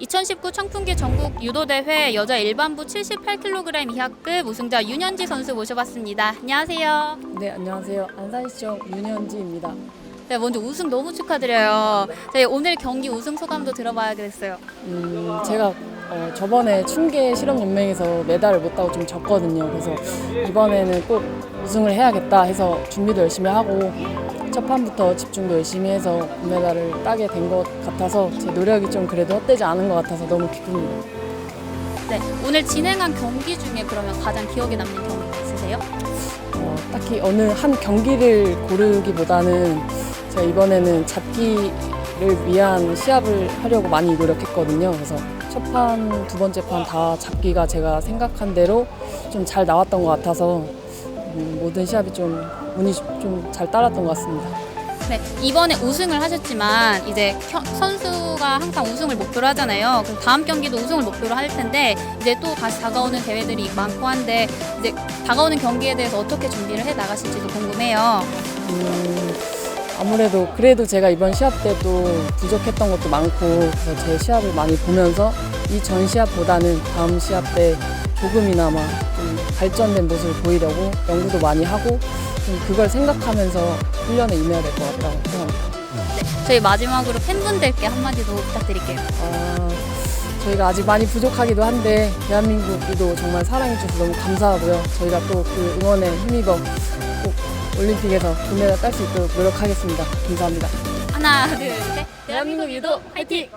2019 청풍기 전국 유도대회 여자 일반부 78kg 이하급 우승자 윤현지 선수 모셔봤습니다. 안녕하세요. 네, 안녕하세요. 안산시청 윤현지입니다. 네, 먼저 우승 너무 축하드려요. 저희 오늘 경기 우승 소감도 들어봐야겠어요. 음, 제가 어, 저번에 춘계 실업연맹에서 메달을 못 따고 좀 졌거든요. 그래서 이번에는 꼭 우승을 해야겠다 해서 준비도 열심히 하고 첫 판부터 집중도 열심히 해서 금메달을 따게 된 것 같아서 제 노력이 좀 그래도 헛되지 않은 것 같아서 너무 기쁩니다. 네, 오늘 진행한 경기 중에 그러면 가장 기억에 남는 경기 있으세요? 어, 딱히 어느 한 경기를 고르기보다는 제가 이번에는 잡기를 위한 시합을 하려고 많이 노력했거든요. 그래서 첫 판, 두 번째 판 다 잡기가 제가 생각한 대로 좀 잘 나왔던 것 같아서 음, 모든 시합이 좀 운이 좀 잘 따랐던 것 같습니다. 네, 이번에 우승을 하셨지만 이제 겨- 선수가 항상 우승을 목표로 하잖아요. 그럼 다음 경기도 우승을 목표로 할 텐데 이제 또 다시 다가오는 대회들이 많고 한데 이제 다가오는 경기에 대해서 어떻게 준비를 해 나가실지도 궁금해요. 음, 아무래도 그래도 제가 이번 시합 때도 부족했던 것도 많고 그래서 제 시합을 많이 보면서 이 전 시합보다는 다음 시합 때 조금이나마 좀 발전된 모습을 보이려고 연구도 많이 하고 좀 그걸 생각하면서 훈련에 임해야 될 것 같다고 생각합니다. 저희 마지막으로 팬분들께 한마디 더 부탁드릴게요. 아, 저희가 아직 많이 부족하기도 한데 대한민국 유도 정말 사랑해주셔서 너무 감사하고요. 저희가 또 그 응원에 힘입어 꼭 올림픽에서 금메달 딸 수 있도록 노력하겠습니다. 감사합니다. 하나, 둘, 셋. 대한민국 유도 화이팅!